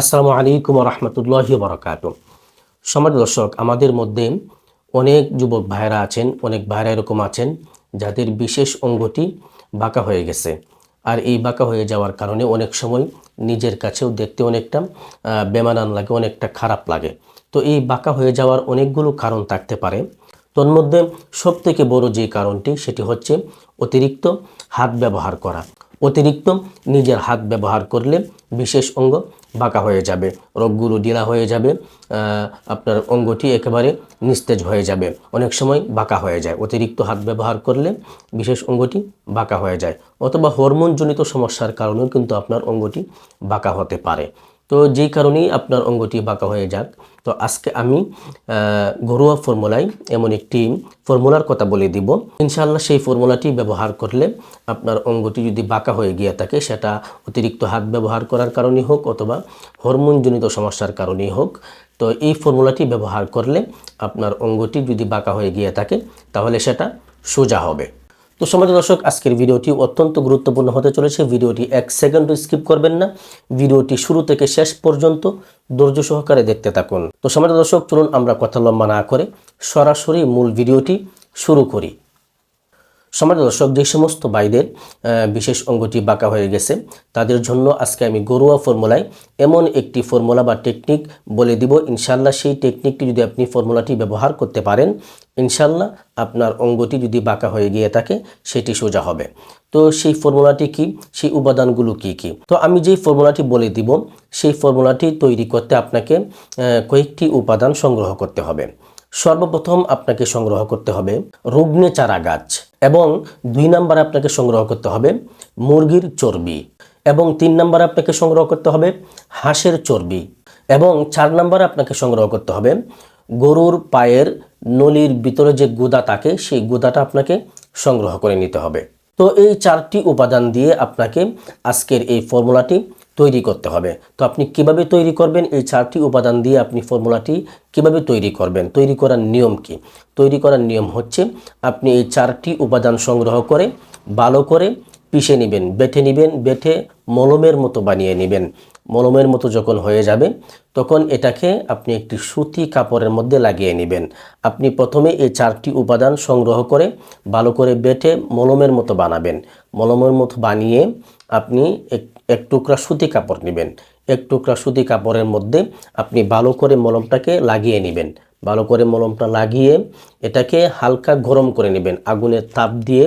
আসসালামু আলাইকুম রহমতুল্লাহ বরকাত সমাজ দর্শক, আমাদের মধ্যে অনেক যুবক ভাইরা আছেন, অনেক ভাইরা এরকম আছেন, যাদের বিশেষ অঙ্গটি বাঁকা হয়ে গেছে। আর এই বাঁকা হয়ে যাওয়ার কারণে অনেক সময় নিজের কাছেও দেখতে অনেকটা বেমানান লাগে, অনেকটা খারাপ লাগে। তো এই বাঁকা হয়ে যাওয়ার অনেকগুলো কারণ থাকতে পারে। তন্মধ্যে সব থেকে বড় যে কারণটি, সেটি হচ্ছে অতিরিক্ত হাত ব্যবহার করা। অতিরিক্ত নিজের হাত ব্যবহার করলে বিশেষ অঙ্গ বাঁকা হয়ে যাবে, রোগগুলো ডিলা হয়ে যাবে আপনার অঙ্গটি একেবারে নিস্তেজ হয়ে যাবে। অনেক সময় বাঁকা হয়ে যায়। অতিরিক্ত হাত ব্যবহার করলে বিশেষ অঙ্গটি বাঁকা হয়ে যায়। অথবা হরমোনজনিত সমস্যার কারণেও কিন্তু আপনার অঙ্গটি বাঁকা হতে পারে। তো যেই কারণেই আপনার অঙ্গটি বাঁকা হয়ে যাক। তো আজকে আমি ঘরোয়া ফর্মুলায় এমন একটি ফর্মুলার কথা বলে দিব। ইনশাআল্লাহ সেই ফর্মুলাটি ব্যবহার করলে আপনার অঙ্গটি যদি বাঁকা হয়ে গিয়ে থাকে, সেটা অতিরিক্ত হাত ব্যবহার করার কারণেই হোক অথবা হরমোনজনিত সমস্যার কারণেই হোক, তো এই ফর্মুলাটি ব্যবহার করলে আপনার অঙ্গটি যদি বাঁকা হয়ে গিয়ে থাকে, তাহলে সেটা সোজা হবে। তো সমাজ দর্শক, আজকের ভিডিওটি অত্যন্ত গুরুত্বপূর্ণ হতে চলেছে। ভিডিওটি এক সেকেন্ডও স্কিপ করবেন না। ভিডিওটি শুরু থেকে শেষ পর্যন্ত ধৈর্য সহকারে দেখতে থাকুন। তো সমাজ দর্শক, চলুন আমরা কথা লম্বা না করে সরাসরি মূল ভিডিওটি শুরু করি। সমাজ দর্শক যে সমস্ত ভাইদের বিশেষ অঙ্গটি বাঁকা হয়ে গেছে, তাদের জন্য আজকে আমি গরুয়া ফর্মুলায় এমন একটি ফর্মুলা বা টেকনিক বলে দিব। ইনশাল্লাহ সেই টেকনিকটি যদি আপনি ফর্মুলাটি ব্যবহার করতে পারেন ইনশাল্লাহ আপনার অঙ্গটি যদি বাঁকা হয়ে গিয়ে থাকে, সেটি সোজা হবে। তো সেই ফর্মুলাটি কি? সেই উপাদানগুলো কি কি? তো আমি যেই ফর্মুলাটি বলে দিব, সেই ফর্মুলাটি তৈরি করতে আপনাকে কয়েকটি উপাদান সংগ্রহ করতে হবে। সর্বপ্রথম আপনাকে সংগ্রহ করতে হবে রুগ্নে চারা গাছ এবং দুই নম্বরে আপনাকে সংগ্রহ করতে হবে মুরগির চর্বি এবং তিন নম্বরে আপনাকে সংগ্রহ করতে হবে হাঁসের চর্বি এবং চার নম্বরে আপনাকে সংগ্রহ করতে হবে গরুর পায়ের নলির ভিতরে যে গুদা থাকে, সেই গুদাটা আপনাকে সংগ্রহ করে নিতে হবে। তো এই চারটি উপাদান দিয়ে আপনাকে আজকের এই ফর্মুলাটি তৈরি করতে হবে। তো আপনি কীভাবে তৈরি করবেন? এই চারটি উপাদান দিয়ে আপনি ফর্মুলাটি কীভাবে তৈরি করবেন? তৈরি করার নিয়ম কি? তৈরি করার নিয়ম হচ্ছে আপনি এই চারটি উপাদান সংগ্রহ করে ভালো করে পিষে নেবেন বেটে নেবেন বেটে মলমের মতো বানিয়ে নেবেন। মলমের মতো যখন হয়ে যাবে, তখন এটাকে আপনি একটি সুতি কাপড়ের মধ্যে লাগিয়ে নেবেন। আপনি প্রথমে এই চারটি উপাদান সংগ্রহ করে ভালো করে বেটে মলমের মতো বানাবেন। মলমের মতো বানিয়ে আপনি এক এক টুকরা সুতি কাপড় নেবেন। এক টুকরা সুতি কাপড়ের মধ্যে আপনি ভালো করে মলমটাকে লাগিয়ে নেবেন। ভালো করে মলমটা লাগিয়ে এটাকে হালকা গরম করে নেবেন। আগুনের তাপ দিয়ে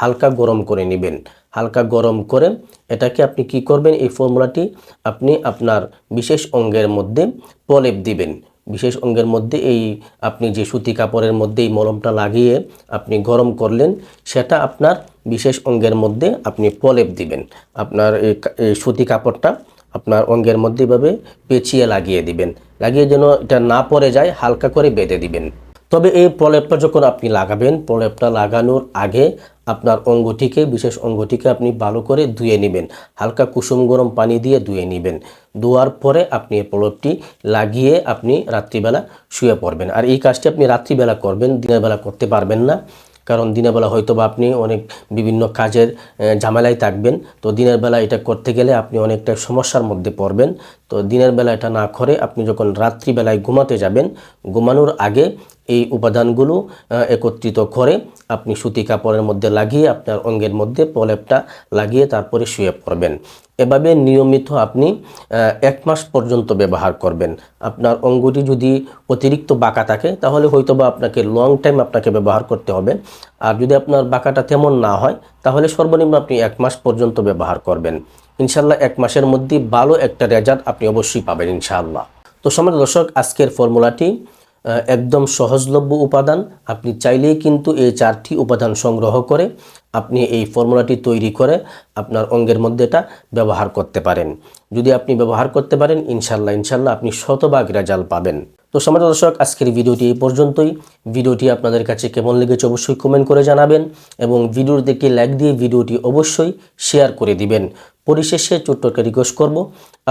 হালকা গরম করে নেবেন। হালকা গরম করে এটাকে আপনি কি করবেন? এই ফর্মুলাটি আপনি আপনার বিশেষ অঙ্গের মধ্যে প্রলেপ দিবেন। বিশেষ অঙ্গের মধ্যে এই আপনি যে সুতি কাপড়ের মধ্যে এই মলমটা লাগিয়ে আপনি গরম করলেন, সেটা আপনার বিশেষ অঙ্গের মধ্যে আপনি প্রলেপ দিবেন। আপনার এই সুতি কাপড়টা আপনার অঙ্গের মধ্যে এভাবে পেঁচিয়ে লাগিয়ে দিবেন। লাগিয়ে যেন এটা না পড়ে যায়, হালকা করে বেঁধে দিবেন। তবে এই প্রলেপটা যখন আপনি লাগাবেন, প্রলেপটা লাগানোর আগে আপনার অঙ্গটিকে, বিশেষ অঙ্গটিকে আপনি ভালো করে ধুয়ে নেবেন। হালকা কুসুম গরম পানি দিয়ে ধুয়ে নেবেন। ধোয়ার পরে আপনি এই প্রলেপটি লাগিয়ে আপনি রাত্রিবেলা শুয়ে পড়বেন। আর এই কাজটি আপনি রাত্রিবেলা করবেন দিনের বেলা করতে পারবেন না। কারণ দিনের বেলা হয়তো বা আপনি অনেক বিভিন্ন কাজের ঝামেলায় থাকবেন। তো দিনের বেলা এটা করতে গেলে আপনি অনেকটা সমস্যার মধ্যে পড়বেন। তো দিনের বেলা এটা না করে আপনি যখন রাত্রিবেলায় ঘুমাতে যাবেন, ঘুমানোর আগে এই উপাদানগুলো একত্রিত করে আপনি সুতি কাপড়ের মধ্যে লাগিয়ে আপনার অঙ্গের মধ্যে প্রলেপটা লাগিয়ে তারপরে শুয়ে পড়বেন। এভাবে নিয়মিত আপনি এক মাস পর্যন্ত ব্যবহার করবেন। আপনার অঙ্গটি যদি অতিরিক্ত বাঁকা থাকে, তাহলে হয়তো বা আপনাকে লং টাইম আপনাকে ব্যবহার করতে হবে। আর যদি আপনার বাঁকাটা তেমন না হয়, তাহলে সর্বনিম্ন আপনি এক মাস পর্যন্ত ব্যবহার করবেন। ইনশাল্লাহ এক মাসের মধ্যে ভালো একটা রেজাল্ট আপনি অবশ্যই পাবেন ইনশাআল্লাহ। তো সমাজ দর্শক, আজকের ফর্মুলাটি একদম সহজলভ্য উপাদান। আপনি চাইলেই কিন্তু এই চারটি উপাদান সংগ্রহ করে আপনি এই ফর্মুলাটি তৈরি করে আপনার অঙ্গের মধ্যে এটা ব্যবহার করতে পারেন। যদি আপনি ব্যবহার করতে পারেন, ইনশাল্লাহ ইনশাল্লাহ আপনি শতভাগ রেজাল্ট পাবেন। তো সমাজ দর্শক, আজকের ভিডিওটি এই পর্যন্তই। ভিডিওটি আপনাদের কাছে কেমন লেগেছে অবশ্যই কমেন্ট করে জানাবেন এবং ভিডিওর দেখে লাইক দিয়ে ভিডিওটি অবশ্যই শেয়ার করে দিবেন। পরিশেষে ছোট্ট একটা রিকোয়েস্ট করব।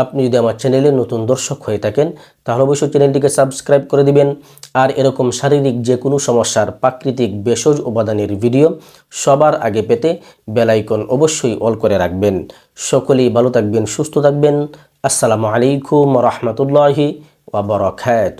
আপনি যদি আমার চ্যানেলে নতুন দর্শক হয়ে থাকেন, তাহলে অবশ্যই চ্যানেলটিকে সাবস্ক্রাইব করে দিবেন। আর এরকম শারীরিক যে কোনো সমস্যার প্রাকৃতিক ভেষজ উপাদানের ভিডিও সবার আগে পেতে বেলাইকন অবশ্যই অল করে রাখবেন। সকলেই ভালো থাকবেন, সুস্থ থাকবেন। আসসালামু আলাইকুম রহমতুল্লাহি ওবরকাত